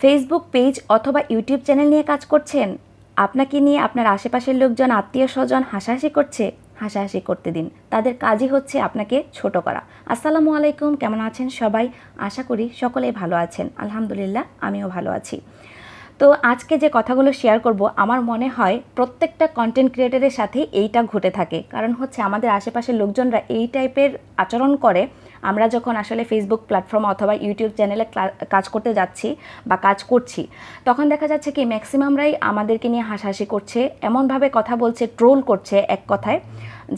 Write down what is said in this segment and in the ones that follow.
Facebook page অথবা YouTube channel নিয়ে কাজ করছেন? আপনাকে নিয়ে আপনার আশেপাশের লোকজন, আত্মীয় স্বজন হাসাহাসি করছে? হাসাহাসি করতে দিন। তাদের কাজই হচ্ছে আপনাকে ছোট করা। আসসালামু আলাইকুম, কেমন আছেন সবাই? আশা করি সকলেই ভালো আছেন। আলহামদুলিল্লাহ, আমিও ভালো আছি। তো আজকে যে কথাগুলো শেয়ার করব, আমার মনে হয় প্রত্যেকটা কন্টেন্ট ক্রিয়েটারের সাথে এইটা ঘটে থাকে। কারণ হচ্ছে আমাদের আশেপাশের লোকজনরা এই টাইপের আচরণ করে। আমরা যখন আসলে ফেসবুক প্ল্যাটফর্ম অথবা ইউটিউব চ্যানেলে কাজ করতে যাচ্ছি বা কাজ করছি, তখন দেখা যাচ্ছে কি ম্যাক্সিমামরাই আমাদেরকে নিয়ে হাসাহাসি করছে, এমনভাবে কথা বলছে ট্রোল করছে এক কথায়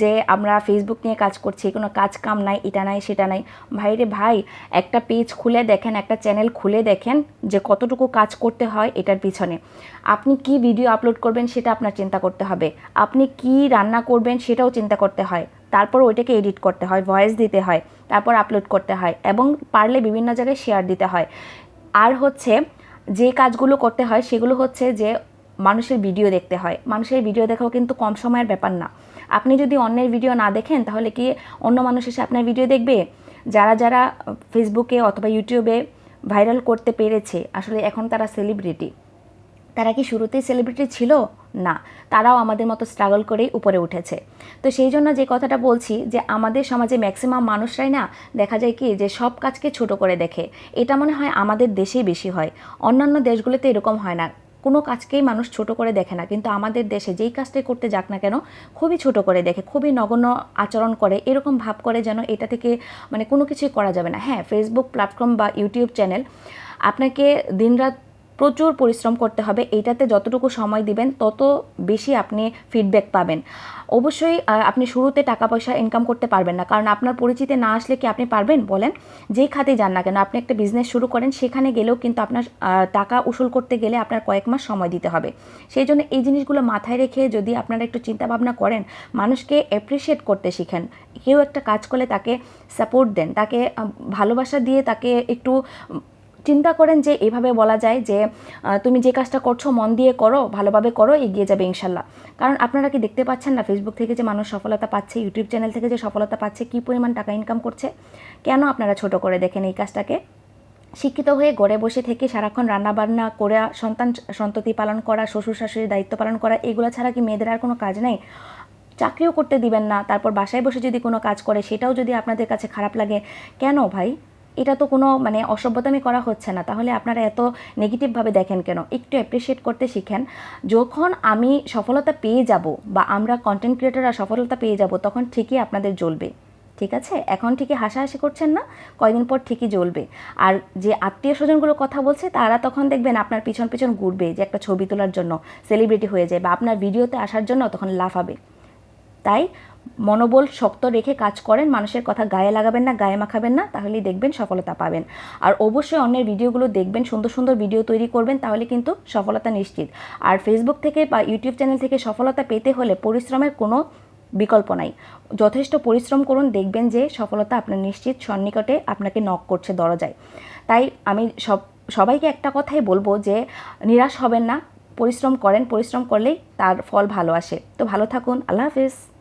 যে আমরা ফেসবুক নিয়ে কাজ করছি, কোনো কাজ কাম নাই, এটা নাই, সেটা নাই। ভাইরে ভাই, একটা পেজ খুলে দেখেন, একটা চ্যানেল খুলে দেখেন যে কতটুকু কাজ করতে হয় এটার পিছনে। আপনি কি ভিডিও আপলোড করবেন সেটা আপনার চিন্তা করতে হবে। আপনি কি রান্না করবেন সেটাও চিন্তা করতে হয়। তারপর ওইটাকে এডিট করতে হয় ভয়েস দিতে হয়, তারপর আপলোড করতে হয় এবং পারলে বিভিন্ন জায়গায় শেয়ার দিতে হয়। আর হচ্ছে যে কাজগুলো করতে হয় সেগুলো হচ্ছে যে মানুষের ভিডিও দেখতে হয়। মানুষের ভিডিও দেখাও কিন্তু কম সময়ের ব্যাপার না। আপনি যদি অন্যের ভিডিও না দেখেন তাহলে কি অন্য মানুষ এসে আপনার ভিডিও দেখবে? যারা যারা ফেসবুকে অথবা ইউটিউবে ভাইরাল করতে পেরেছে, আসলে এখন তারা সেলিব্রিটি তারা কি শুরুতেই সেলিব্রিটি ছিল? না, তারাও আমাদের মতো স্ট্রাগল করেই উপরে উঠেছে। তো সেই জন্য যে কথাটা বলছি যে আমাদের সমাজে ম্যাক্সিমাম মানুষরাই না, দেখা যায় কি যে সব কাজকে ছোট করে দেখে। এটা মনে হয় আমাদের দেশেই বেশি হয়। অন্যান্য দেশগুলোতে এরকম হয় না। কোনো কাজকেই মানুষ ছোট করে দেখে না। কিন্তু আমাদের দেশে যেই কাজটাই করতে যাক না কেন, খুবই ছোট করে দেখে, খুবই নগণ্য আচরণ করে, এরকম ভাব করে যেন এটা থেকে মানে কোনো কিছুই করা যাবে না। হ্যাঁ ফেসবুক প্ল্যাটফর্ম বা ইউটিউব চ্যানেল আপনাকে দিনরাত প্রচুর পরিশ্রম করতে হবে, এইটাতে যতটুকু সময় দিবেন, তত বেশি আপনি ফিডব্যাক পাবেন। অবশ্যই আপনি শুরুতে টাকা পয়সা ইনকাম করতে পারবেন না, কারণ আপনার পরিচিতি না আসলে কি আপনি পারবেন? বলেন, যেই খাতে যান না কেন, আপনি একটা বিজনেস শুরু করেন, সেখানে গেলেও কিন্তু আপনার টাকা উসুল করতে গেলে আপনার কয়েক মাস সময় দিতে হবে। সেই জন্য এই জিনিসগুলো মাথায় রেখে যদি আপনারা একটু চিন্তা ভাবনা করেন, মানুষকে অ্যাপ্রিসিয়েট করতে শিখেন। কেউ একটা কাজ করলে তাকে সাপোর্ট দেন, তাকে ভালোবাসা দিয়ে তাকে একটু চিন্তা করেন যে এভাবে বলা যায় যে তুমি যে কাজটা করছ মন দিয়ে করো, ভালোভাবে করো, এগিয়ে যাবে ইনশাল্লাহ। কারণ আপনারা কি দেখতে পাচ্ছেন না ফেসবুক থেকে যে মানুষ সফলতা পাচ্ছে ইউটিউব চ্যানেল থেকে যে সফলতা পাচ্ছে, কী পরিমাণ টাকা ইনকাম করছে? কেন আপনারা ছোট করে দেখেন এই কাজটাকে? শিক্ষিত হয়ে ঘরে বসে থেকে সারাক্ষণ রান্নাবান্না করে, সন্তান সন্ততি পালন করা, শ্বশুর শাশুড়ির দায়িত্ব পালন করা, এগুলো ছাড়া কি মেয়েদের আর কোনো কাজ নেই? চাকরিও করতে দিবেন না, তারপর বাসায় বসে যদি কোনো কাজ করে, সেটাও যদি আপনাদের কাছে খারাপ লাগে, কেন ভাই? এটা তো কোনো মানে অসভ্যতামি করা হচ্ছে না। তাহলে আপনারা এত নেগেটিভভাবে দেখেন কেন? একটু অ্যাপ্রিসিয়েট করতে শিখেন। যখন আমি সফলতা পেয়ে যাব বা আমরা কন্টেন্ট ক্রিয়েটাররা সফলতা পেয়ে যাব, তখন ঠিকই আপনাদের জ্বলবে। ঠিক আছে? এখন ঠিকই হাসাহাসি করছেন না, কয়দিন পর ঠিকই জ্বলবে। আর যে আত্মীয় স্বজনগুলো কথা বলছে, তারা তখন দেখবেন আপনার পিছন পিছন ঘুরবে যে একটা ছবি তোলার জন্য সেলিব্রিটি হয়ে যায় বা আপনার ভিডিওতে আসার জন্য তখন লাফাবে। তাই মনোবল শক্ত রেখে কাজ করেন, মানুষের কথা গায়ে লাগাবেন না, গায়ে মাখাবেন না, তাহলেই দেখবেন সফলতা পাবেন। আর অবশ্যই অন্যের ভিডিওগুলো দেখবেন, সুন্দর সুন্দর ভিডিও তৈরি করবেন, তাহলে কিন্তু সফলতা নিশ্চিত। আর ফেসবুক থেকে বা ইউটিউব চ্যানেল থেকে সফলতা পেতে হলে পরিশ্রমের কোনো বিকল্প নাই। যথেষ্ট পরিশ্রম করুন, দেখবেন যে সফলতা আপনার নিশ্চিত সন্নিকটে আপনাকে নক করছে দরজায়। তাই আমি সব, সবাইকে একটা কথাই বলব যে নিরাশ হবেন না, পরিশ্রম করেন, পরিশ্রম করলেই তার ফল ভালো আসে। তো ভালো থাকুন, আল্লাহ হাফিজ।